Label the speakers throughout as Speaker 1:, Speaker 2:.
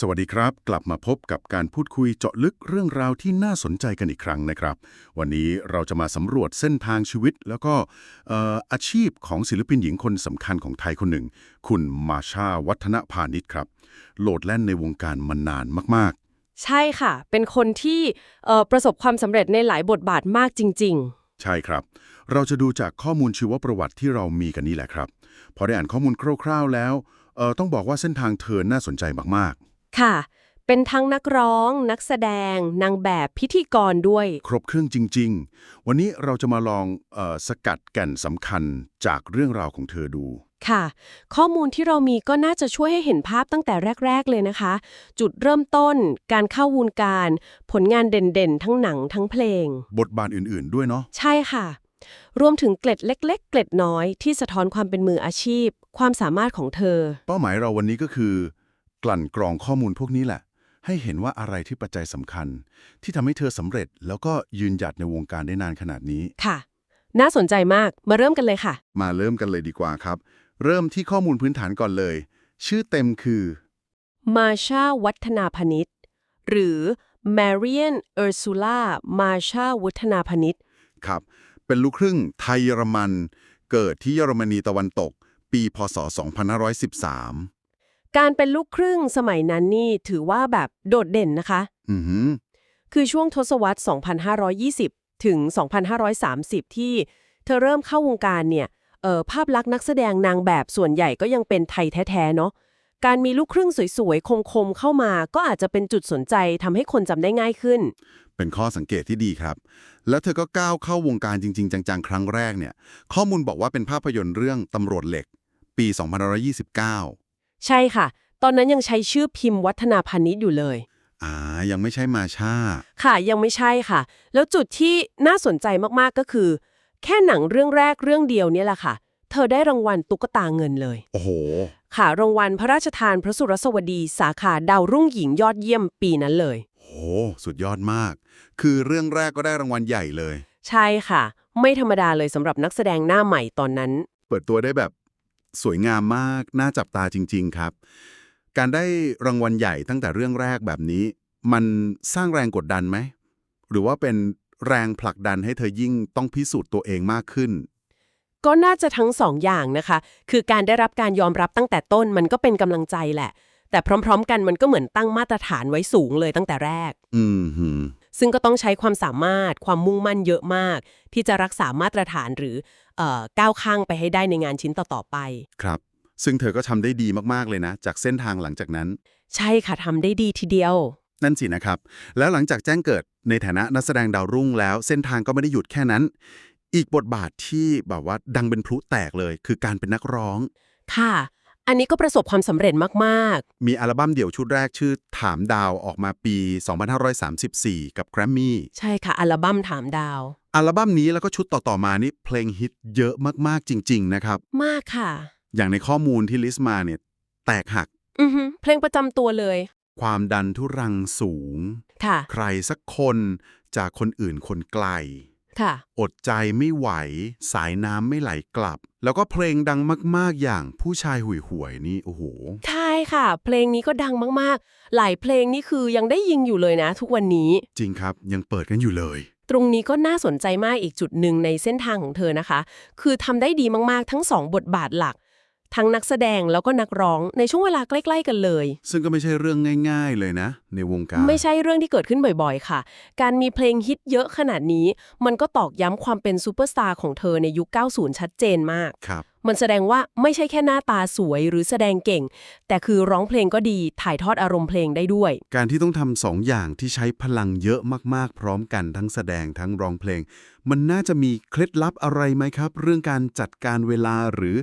Speaker 1: สวัสดีครับ กลับมาพบกับการพูดคุยเจาะลึกเรื่องราวที่น่าสนใจกันอีกครั้งนะครับ วันนี้เราจะมาสำรวจเส้นทางชีวิต แล้วก็เอ่ออาชีพของศิลปินหญิงคนสำคัญของไทยคนหนึ่ง คุณมาชาวัฒนพาณิชย์ครับโหลดแล่นในวงการมานานมาก
Speaker 2: ใช่ค่ะ เป็นคนที่เอ่อประสบความสำเร็จในหลายบทบาทมากจริง
Speaker 1: ๆ ใช่ครับ เราจะดูจากข้อมูลชีวประวัติที่เรามีกันนี่แหละครับพอได้อ่านข้อมูลคร่าวๆแล้วเอ่อต้องบอกว่าเส้นทางเธอน่าสนใจมาก
Speaker 2: ๆ ค่ะ เป็นทั้งนักร้อง นักแสดง นางแบบพิธีกรด้วย
Speaker 1: ๆครบเครื่องจริง ๆ วันนี้เราจะมาลองเออสกัดแก่นสำคัญจากเรื่องราวของเธอดู
Speaker 2: ค่ะ ข้อมูลที่เรามีก็น่าจะช่วยให้เห็นภาพตั้งแต่แรก ๆ เลยนะคะ จุดเริ่มต้น การเข้าวงการ ผลงานเด่นๆ ทั้งหนังทั้งเพลง
Speaker 1: บทบาทอื่นๆด้วยเนาะ
Speaker 2: ใช่ค่ะ รวมถึงเกล็ดเล็ก ๆ เกล็ดน้อยที่สะท้อนความเป็นมืออาชีพ ความสามารถของเธอ
Speaker 1: เป้าหมายเราวันนี้ก็คือ กลั่นกรองข้อมูลพวกนี้แหละ ให้เห็นว่าอะไรที่ปัจจัยสำคัญ ที่ทำให้เธอสำเร็จแล้วก็ยืนหยัดในวงการได้นานขนาดนี้
Speaker 2: ค่ะ น่าสนใจมากมาเริ่มกันเลยค่ะ
Speaker 1: มาเริ่มกันเลยดีกว่าครับ เริ่มที่ข้อมูลพื้นฐานก่อนเลย ชื่อเต็มคือ
Speaker 2: มาชาวัฒนาพนิชหรือ Marian Ursula มาชาวัฒนาพนิช
Speaker 1: ครับ เป็นลูกครึ่งไทยเยอรมัน เกิดที่เยอรมนีตะวันตก ปี พศ 2513
Speaker 2: การเป็นลูกครึ่งสมัยนั้นนี่ถือว่าแบบโดดเด่นนะคะ
Speaker 1: อือหือ
Speaker 2: คือช่วงทศวรรษ 2520 ถึง 2530 ที่เธอเริ่มเข้าวงการเนี่ยเอ่อภาพลักษณ์นักแสดงนางแบบส่วนใหญ่ก็ยังเป็นไทยแท้ๆเนาะการมีลูกครึ่งสวยๆ คมๆ เข้ามา ก็อาจจะเป็นจุดสนใจทำให้คนจำได้ง่ายขึ้น
Speaker 1: เป็นข้อสังเกตที่ดีครับ แล้วเธอก็ก้าวเข้าวงการจริง ๆ จังๆ ครั้งแรกเนี่ย ข้อมูลบอกว่าเป็นภาพยนตร์เรื่องตำรวจเหล็ก ปี 2529
Speaker 2: ใช่ค่ะ ตอนนั้นยังใช้ชื่อพิมพ์วัฒนาพานิชอยู่เลย
Speaker 1: อ่า ยังไม่ใช่มาชา
Speaker 2: ค่ะยังไม่ใช่ค่ะ แล้วจุดที่น่าสนใจมากๆก็คือ แค่หนังเรื่องแรกเรื่องเดียวเนี่ยแหละค่ะ เธอได้รางวัลตุ๊กตาเงินเลย
Speaker 1: โอ้โห
Speaker 2: ค่ะ รางวัลพระราชทานพระสุรสวดี สาขาดาวรุ่งหญิงยอดเยี่ยมปีนั้นเลย
Speaker 1: โห สุดยอดมาก คือเรื่องแรกก็ได้รางวัลใหญ่เลย
Speaker 2: ใช่ค่ะ ไม่ธรรมดาเลยสำหรับนักแสดงหน้าใหม่ตอนนั้น
Speaker 1: เปิดตัวได้แบบ สวยงามมาก น่าจับตาจริง ๆ ครับ การได้รางวัลใหญ่ตั้งแต่เรื่องแรกแบบนี้ มันสร้างแรงกดดันไหม หรือว่าเป็นแรงผลักดันให้เธอยิ่งต้องพิสูจน์ตัวเองมากขึ้น
Speaker 2: ก็น่าจะทั้งสองอย่างนะคะ คือการได้รับการยอมรับตั้งแต่ต้นมันก็เป็นกำลังใจแหละ แต่พร้อม ๆ กันมันก็เหมือนตั้งมาตรฐานไว้สูงเลยตั้งแต่แรก
Speaker 1: อืมหืม
Speaker 2: ซึ่งก็ต้องใช้ความสามารถความมุ่งมั่นเยอะมาก ที่จะรักษามาตรฐานหรือเอ่อก้าวข้างไปให้ได้ในงานชิ้นต่อ ๆ ไป
Speaker 1: ครับ ซึ่งเธอก็ทำได้ดีมาก ๆ เลยนะ จากเส้นทางหลังจากนั้น
Speaker 2: ใช่ค่ะทำได้ดีทีเดียว
Speaker 1: นั่นสินะครับ แล้วหลังจากแจ้งเกิดในฐานะนักแสดงดาวรุ่งแล้ว เส้นทางก็ไม่ได้หยุดแค่นั้น อีกบทบาทที่แบบว่าดังเป็นพลุแตกเลย คือการเป็นนักร้อง
Speaker 2: ค่ะ อันนี้ก็ประสบความสำเร็จมาก
Speaker 1: มีอัลบั้มเดี่ยวชุดแรกชื่อถามดาวออกมาปี 2534 กับแกรมมี่
Speaker 2: ๆ ใช่ค่ะ อัลบั้มถามดาว
Speaker 1: อัลบั้มนี้แล้วก็ชุดต่อ ๆ มานี่เพลงฮิตเยอะมากๆจริง ๆ นะครับ
Speaker 2: มากค่ะ
Speaker 1: อย่างในข้อมูลที่ลิสต์มาเนี่ยแตกหัก
Speaker 2: อือฮึเพลงประจำตัวเลย
Speaker 1: ความดันทุรังสูง
Speaker 2: ค่ะ
Speaker 1: ใครสักคนจากคนอื่นคนไกล
Speaker 2: ค่ะ
Speaker 1: อดใจไม่ไหว สายน้ำไม่ไหลกลับ แล้วก็เพลงดังมาก ๆ อย่างผู้ชายห่วยห่วยๆนี่ โอ้โห
Speaker 2: ใช่ค่ะ เพลงนี้ก็ดังมากๆ หลายเพลงนี่คือยังได้ยินอยู่เลยนะ ทุกวันนี้
Speaker 1: จริงครับ ยังเปิดกันอยู่เลย
Speaker 2: ตรงนี้ก็น่าสนใจมากอีกจุดหนึ่งในเส้นทางของเธอนะคะ คือทำได้ดีมากๆ ทั้งสองบทบาทหลัก ทั้งนักแสดงแล้วก็นักร้องในช่วงเวลาใกล้ ๆ กันเลย
Speaker 1: ซึ่งก็ไม่ใช่เรื่องง่าย ๆ เลยนะ ในวงการ
Speaker 2: ไม่ใช่เรื่องที่เกิดขึ้นบ่อยๆ ค่ะ การมีเพลงฮิตเยอะขนาดนี้ มันก็ตอกย้ำความเป็นซูเปอร์สตาร์ของเธอในยุค 90 ชัดเจนมาก
Speaker 1: ครับ
Speaker 2: มันแสดงว่าไม่ใช่แค่หน้าตาสวยหรือแสดงเก่ง แต่คือร้องเพลงก็ดีถ่ายทอดอารมณ์เพลงได้ด้วย
Speaker 1: การที่ต้องทำสองอย่างที่ใช้พลังเยอะมากๆ พร้อมกันทั้งแสดงทั้งร้องเพลง มันน่าจะมีเคล็ดลับอะไรไหมครับ เรื่องการจัดการเวลาหรือ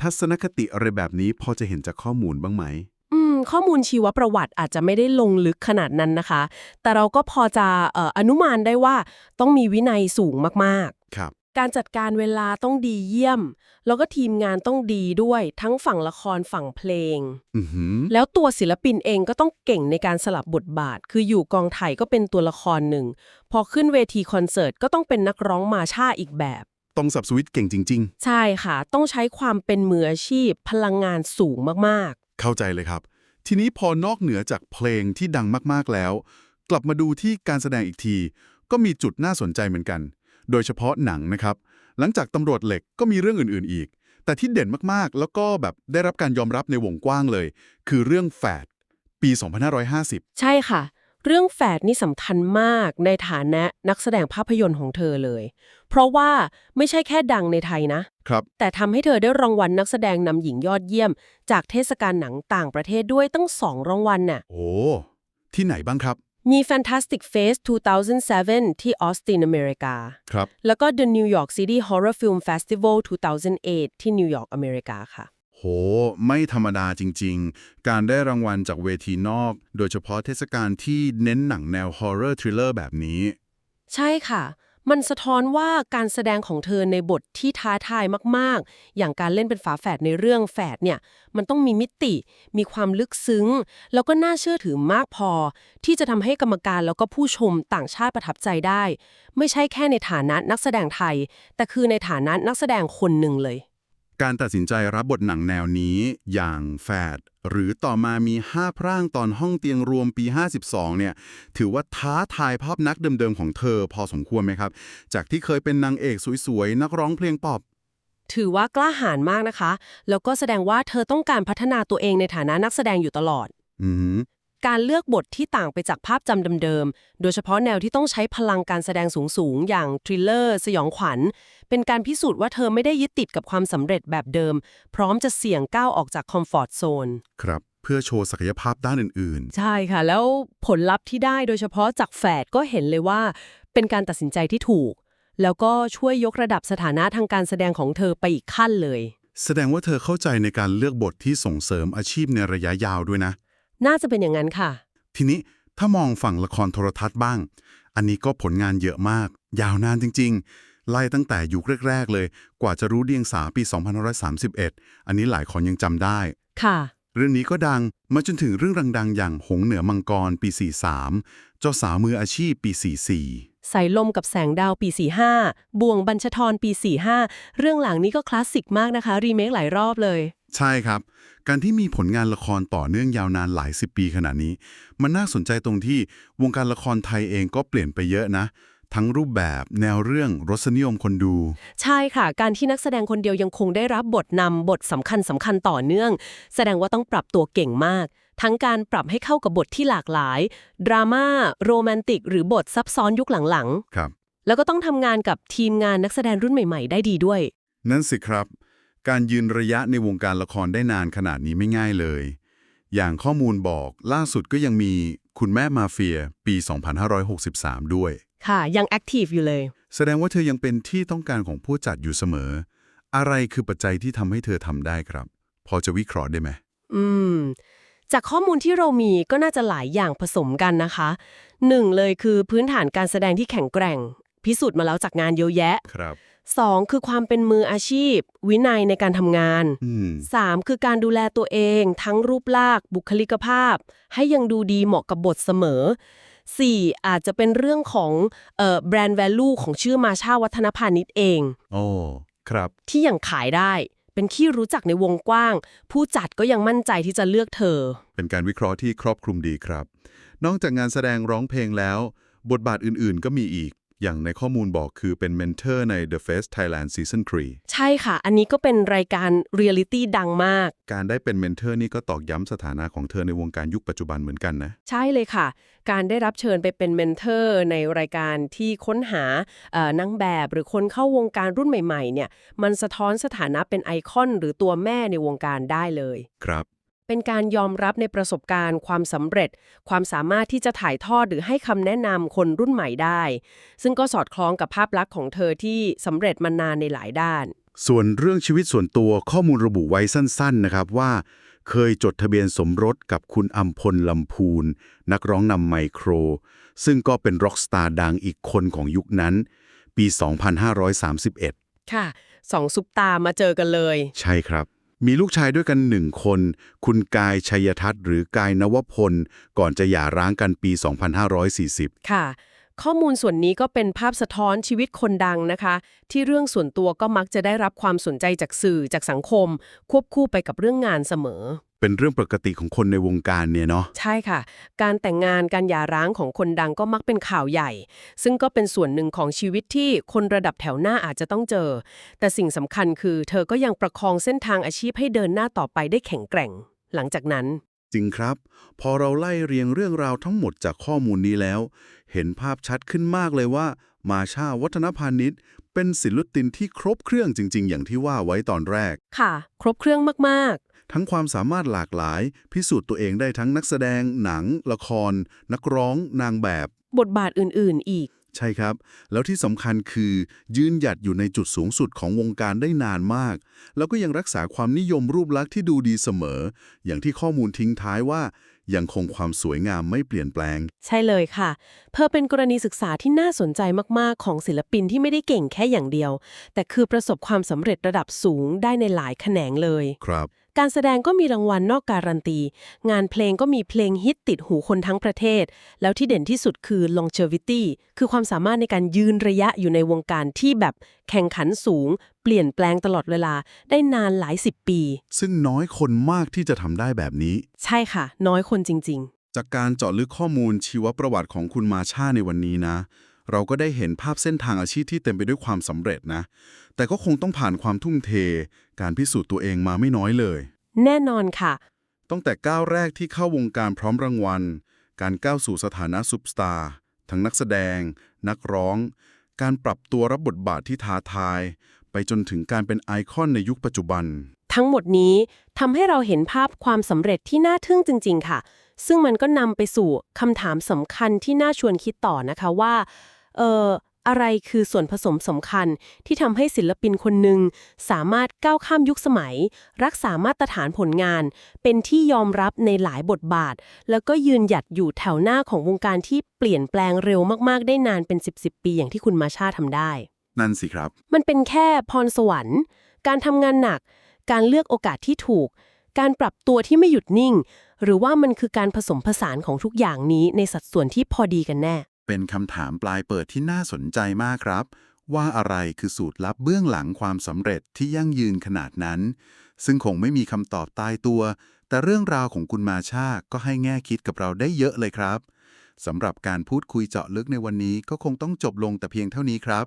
Speaker 1: ทัศนคติอะไรแบบนี้พอจะเห็นจากข้อมูลบ้างไหม
Speaker 2: อืม ข้อมูลชีวประวัติอาจจะไม่ได้ลงลึกขนาดนั้นนะคะ แต่เราก็พอจะเอ่ออนุมานได้ว่าต้องมีวินัยสูงมาก
Speaker 1: ครับ
Speaker 2: ๆ การจัดการเวลาต้องดีเยี่ยม แล้วก็ทีมงานต้องดีด้วย ทั้งฝั่งละครฝั่งเพลง
Speaker 1: อือหือ
Speaker 2: แล้วตัวศิลปินเองก็ต้องเก่งในการสลับบทบาท คืออยู่กองถ่ายก็เป็นตัวละครหนึ่ง พอขึ้นเวทีคอนเสิร์ตก็ต้องเป็นนักร้องมาช่าอีกแบบ
Speaker 1: ต้องสับสวิตช์เก่งจริง
Speaker 2: ใช่ค่ะ ต้องใช้ความเป็นมืออาชีพพลังงานสูงมาก
Speaker 1: ๆ เข้าใจเลยครับ ทีนี้พอนอกเหนือจากเพลงที่ดังมากๆแล้ว กลับมาดูที่การแสดงอีกที ก็มีจุดน่าสนใจเหมือนกัน โดยเฉพาะหนังนะครับ หลังจากตำรวจเหล็กก็มีเรื่องอื่นๆอีก แต่ที่เด่นมากๆ แล้วก็แบบได้รับการยอมรับในวงกว้างเลย คือเรื่องแฝดปี 2550
Speaker 2: ใช่ค่ะ เรื่องแฝดนี่สำคัญมากในฐานะนักแสดงภาพยนตร์ของเธอเลย เพราะว่าไม่ใช่แค่ดังในไทยนะ
Speaker 1: ครับ
Speaker 2: แต่ทำให้เธอได้รางวัลนักแสดงนำหญิงยอดเยี่ยม จากเทศกาลหนังต่างประเทศด้วยตั้งสองรางวัลน่ะ
Speaker 1: โอ้ ที่ไหนบ้างครับ
Speaker 2: มี Fantastic Face 2007 ที่ออสตินอเมริกา
Speaker 1: ครับ
Speaker 2: แล้วก็ The New York City Horror Film Festival 2008 ที่นิวยอร์กอเมริกาค่ะ
Speaker 1: โห ไม่ธรรมดาจริง ๆ การได้รางวัลจากเวทีนอก โดยเฉพาะเทศกาลที่เน้นหนังแนว horror thriller แบบนี้
Speaker 2: ใช่ค่ะ มันสะท้อนว่าการแสดงของเธอในบทที่ท้าทายมากๆ อย่างการเล่นเป็นฝาแฝดในเรื่องแฝดเนี่ย มันต้องมีมิติ มีความลึกซึ้ง แล้วก็น่าเชื่อถือมากพอ ที่จะทำให้กรรมการแล้วก็ผู้ชมต่างชาติประทับใจได้ ไม่ใช่แค่ในฐานะนักแสดงไทย แต่คือในฐานะนักแสดงคนหนึ่งเลย
Speaker 1: การตัดสินใจรับบทหนังแนวนี้อย่างแฝดหรือต่อมามีห้าพร่างตอนห้องเตียงรวมปี 52 เนี่ย ถือว่าท้าทายภาพนักเดิมๆของเธอพอสมควรไหมครับ จากที่เคยเป็นนางเอกสวยๆ นักร้องเพลงป๊อป
Speaker 2: ถือว่ากล้าหาญมากนะคะ แล้วก็แสดงว่าเธอต้องการพัฒนาตัวเองในฐานะนักแสดงอยู่ตลอด
Speaker 1: อืม
Speaker 2: การเลือกบทที่ต่างไปจากภาพจำเดิมๆ โดยเฉพาะแนวที่ต้องใช้พลังการแสดงสูงๆ อย่างทริลเลอร์ สยองขวัญ เป็นการพิสูจน์ว่าเธอไม่ได้ยึดติดกับความสำเร็จแบบเดิม พร้อมจะเสี่ยงก้าวออกจากคอมฟอร์ทโซน
Speaker 1: ครับ เพื่อโชว์ศักยภาพด้านอื่น
Speaker 2: ใช่ค่ะ แล้วผลลัพธ์ที่ได้โดยเฉพาะจากแฝดก็เห็นเลยว่า เป็นการตัดสินใจที่ถูก แล้วก็ช่วยยกระดับสถานะทางการแสดงของเธอไปอีกขั้นเลย
Speaker 1: ๆแสดงว่าเธอเข้าใจในการเลือกบทที่ส่งเสริมอาชีพในระยะยาวด้วยนะ
Speaker 2: น่าจะเป็นอย่างนั้นค่ะ
Speaker 1: ทีนี้ถ้ามองฝั่งละครโทรทัศน์บ้าง อันนี้ก็ผลงานเยอะมาก ยาวนานจริง ๆ ไล่ตั้งแต่ยุคแรก ๆ เลย กว่าจะรู้เดียงสาปี 2531 อันนี้หลายคนยังจำได้
Speaker 2: ค่ะ
Speaker 1: เรื่องนี้ก็ดังมาจนถึงเรื่องดังๆ อย่างหงเหนือมังกรปี 43 เจ้าสาวมืออาชีพปี 44
Speaker 2: สายลมกับแสงดาวปี 45 บ่วงบัญชทรปี 45 เรื่องหลังนี้ก็คลาสสิกมากนะคะ รีเมคหลายรอบเลย
Speaker 1: ใช่ครับ การที่มีผลงานละครต่อเนื่องยาวนานหลายสิบปีขนาดนี้ มันน่าสนใจตรงที่วงการละครไทยเองก็เปลี่ยนไปเยอะนะทั้งรูปแบบแนวเรื่องรสนิยมคนดู
Speaker 2: ใช่ค่ะ การที่นักแสดงคนเดียวยังคงได้รับบทนำบทสำคัญสำคัญต่อเนื่อง แสดงว่าต้องปรับตัวเก่งมาก ทั้งการปรับให้เข้ากับบทที่หลากหลาย ดราม่าโรแมนติก หรือบทซับซ้อนยุคหลัง
Speaker 1: ครับ
Speaker 2: ๆแล้วก็ต้องทำงานกับทีมงานนักแสดงรุ่นใหม่ ๆ ได้ดีด้วย
Speaker 1: นั่นสิครับ การยืนระยะในวงการละครได้นานขนาดนี้ไม่ง่ายเลย อย่างข้อมูลบอกล่าสุดก็ยังมีคุณแม่มาเฟียปี 2563 ด้วย
Speaker 2: ค่ะ ยังแอคทีฟอยู่เลย
Speaker 1: แสดงว่าเธอยังเป็นที่ต้องการของผู้จัดอยู่เสมอ อะไรคือปัจจัยที่ทำให้เธอทำได้ครับ พอจะวิเคราะห์ได้ไหม
Speaker 2: อืม จากข้อมูลที่เรามีก็น่าจะหลายอย่างผสมกันนะคะหนึ่งเลยคือพื้นฐานการแสดงที่แข็งแกร่ง พิสูจน์มาแล้วจากงานเยอะแยะ
Speaker 1: ครับ
Speaker 2: สองคือความเป็นมืออาชีพ วินัยในการทำงาน
Speaker 1: อืม
Speaker 2: สามคือการดูแลตัวเอง ทั้งรูปลากบุคลิกภาพ ให้ยังดูดีเหมาะกับบทเสมอสี่อาจจะเป็นเรื่องของเอ่อแบรนด์แวลูของชื่อมาชาวัฒนพาณิชย์เอง
Speaker 1: โอ้ครับ
Speaker 2: ที่ยังขายได้ เป็นที่รู้จักในวงกว้าง ผู้จัดก็ยังมั่นใจที่จะเลือกเธอ
Speaker 1: เป็นการวิเคราะห์ที่ครอบคลุมดีครับ นอกจากงานแสดงร้องเพลงแล้ว บทบาทอื่นๆ ก็มีอีก อย่างในข้อมูลบอกคือเป็นเมนเทอร์ใน The Face Thailand Season
Speaker 2: ใช่ค่ะ อันนี้ก็เป็นรายการเรียลิตี้ดังมาก
Speaker 1: 3การได้เป็นเมนเทอร์นี่ก็ตอกย้ำสถานะของเธอในวงการยุคปัจจุบันเหมือนกันนะ
Speaker 2: ใช่เลยค่ะ การได้รับเชิญไปเป็นเมนเทอร์ในรายการที่ค้นหาเอ่อนางแบบหรือคนเข้าวงการรุ่นใหม่ๆเนี่ยมันสะท้อนสถานะเป็นไอคอน หรือตัวแม่ในวงการได้เลย
Speaker 1: ครับ
Speaker 2: เป็นการยอมรับในประสบการณ์ ความสำเร็จ ความสามารถที่จะถ่ายทอดหรือให้คำแนะนำคนรุ่นใหม่ได้ ซึ่งก็สอดคล้องกับภาพลักษณ์ของเธอที่สำเร็จมานานในหลายด้าน
Speaker 1: ส่วนเรื่องชีวิตส่วนตัวข้อมูลระบุไว้สั้น ๆ นะครับว่า เคยจดทะเบียนสมรสกับคุณอัมพลลำพูน นักร้องนำไมโคร ซึ่งก็เป็นร็อกสตาร์ดังอีกคนของยุคนั้น ปี 2531
Speaker 2: ค่ะสองซุปตามาเจอกันเลย
Speaker 1: ใช่ครับ มีลูกชายด้วยกันหนึ่งคน คุณกายชัยทัศน์หรือกายนวพล ก่อนจะหย่าร้างกันปี 2540
Speaker 2: ค่ะ ข้อมูลส่วนนี้ก็เป็นภาพสะท้อนชีวิตคนดังนะคะ ที่เรื่องส่วนตัวก็มักจะได้รับความสนใจจากสื่อจากสังคม ควบคู่ไปกับเรื่องงานเสมอ
Speaker 1: เป็นเรื่องปกติของคนในวงการเนี่ยเนาะ
Speaker 2: ใช่ค่ะ การแต่งงานการหย่าร้างของคนดังก็มักเป็นข่าวใหญ่ ซึ่งก็เป็นส่วนหนึ่งของชีวิตที่คนระดับแถวหน้าอาจจะต้องเจอ แต่สิ่งสำคัญคือ เธอก็ยังประคองเส้นทางอาชีพให้เดินหน้าต่อไปได้แข็งแกร่ง หลังจากนั้น
Speaker 1: จ ริงครับ พอเราไล่เรียงเรื่องราวทั้งหมดจากข้อมูลนี้แล้ว เห็นภาพชัดขึ้นมากเลยว่า มาชาวัฒนพาณิชย์ เป็นศิลปินที่ครบเครื่องจริง ๆ อย่างที่ว่าไว้ตอนแรก
Speaker 2: ค่ะ ครบเครื่องมาก
Speaker 1: ทั้งความสามารถหลากหลาย พิสูจน์ตัวเองได้ทั้งนักแสดง หนัง ละคร นักร้อง นางแบบ
Speaker 2: ๆบทบาทอื่น ๆ อีก
Speaker 1: ใช่ครับ แล้วที่สำคัญคือ ยืนหยัดอยู่ในจุดสูงสุดของวงการได้นานมาก แล้วก็ยังรักษาความนิยมรูปลักษณ์ที่ดูดีเสมอ อย่างที่ข้อมูลทิ้งท้ายว่า ยังคงความสวยงามไม่เปลี่ยนแปลง
Speaker 2: ใช่เลยค่ะ เพื่อเป็นกรณีศึกษาที่น่าสนใจมาก ๆ ของศิลปินที่ไม่ได้เก่งแค่อย่างเดียว แต่คือประสบความสำเร็จระดับสูงได้ในหลายแขนงเลย
Speaker 1: ครับ
Speaker 2: การแสดงก็มีรางวัลนอกการันตี งานเพลงก็มีเพลงฮิตติดหูคนทั้งประเทศ แล้วที่เด่นที่สุดคือ longevity คือความสามารถในการยืนระยะอยู่ในวงการที่แบบแข่งขันสูง เปลี่ยนแปลงตลอดเวลาได้นานหลายสิบปี
Speaker 1: ซึ่งน้อยคนมากที่จะทำได้แบบนี้
Speaker 2: ใช่ค่ะ น้อยคนจริง
Speaker 1: จากการเจาะลึกข้อมูลชีวประวัติของคุณมาชาในวันนี้นะ เราก็ได้เห็นภาพเส้นทางอาชีพที่เต็มไปด้วยความสำเร็จนะ แต่ก็คงต้องผ่านความทุ่มเท การพิสูจน์ตัวเองมาไม่น้อยเลย
Speaker 2: ๆแน่นอนค่ะ
Speaker 1: ตั้งแต่ก้าวแรกที่เข้าวงการพร้อมรางวัล การก้าวสู่สถานะซุปสตาร์ ทั้งนักแสดง นักร้อง การปรับตัวรับบทบาทที่ท้าทาย ไปจนถึงการเป็นไอคอนในยุคปัจจุบัน
Speaker 2: ทั้งหมดนี้ทำให้เราเห็นภาพความสำเร็จที่น่าทึ่งจริง ๆ ค่ะซึ่งมันก็นำไปสู่คำถามสำคัญที่น่าชวนคิดต่อนะคะว่า เอ่ออะไรคือส่วนผสมสำคัญที่ทำให้ศิลปินคนหนึ่งสามารถก้าวข้ามยุคสมัย รักษามาตรฐานผลงาน เป็นที่ยอมรับในหลายบทบาท แล้วก็ยืนหยัดอยู่แถวหน้าของวงการที่เปลี่ยนแปลงเร็วมากๆ ได้นานเป็น 10 10ปีอย่างที่คุณมาชาทำได้
Speaker 1: นั่นสิครับ
Speaker 2: มันเป็นแค่พรสวรรค์ การทำงานหนัก การเลือกโอกาสที่ถูก การปรับตัวที่ไม่หยุดนิ่ง หรือว่ามันคือการผสมผสานของทุกอย่างนี้ในสัดส่วนที่พอดีกันแน่
Speaker 1: เป็นคำถามปลายเปิดที่น่าสนใจมากครับ ว่าอะไรคือสูตรลับเบื้องหลังความสำเร็จที่ยั่งยืนขนาดนั้น ซึ่งคงไม่มีคำตอบตายตัว แต่เรื่องราวของคุณมาชาก็ให้แง่คิดกับเราได้เยอะเลยครับสำหรับการพูดคุยเจาะลึกในวันนี้ก็คงต้องจบลงแต่เพียงเท่านี้ครับ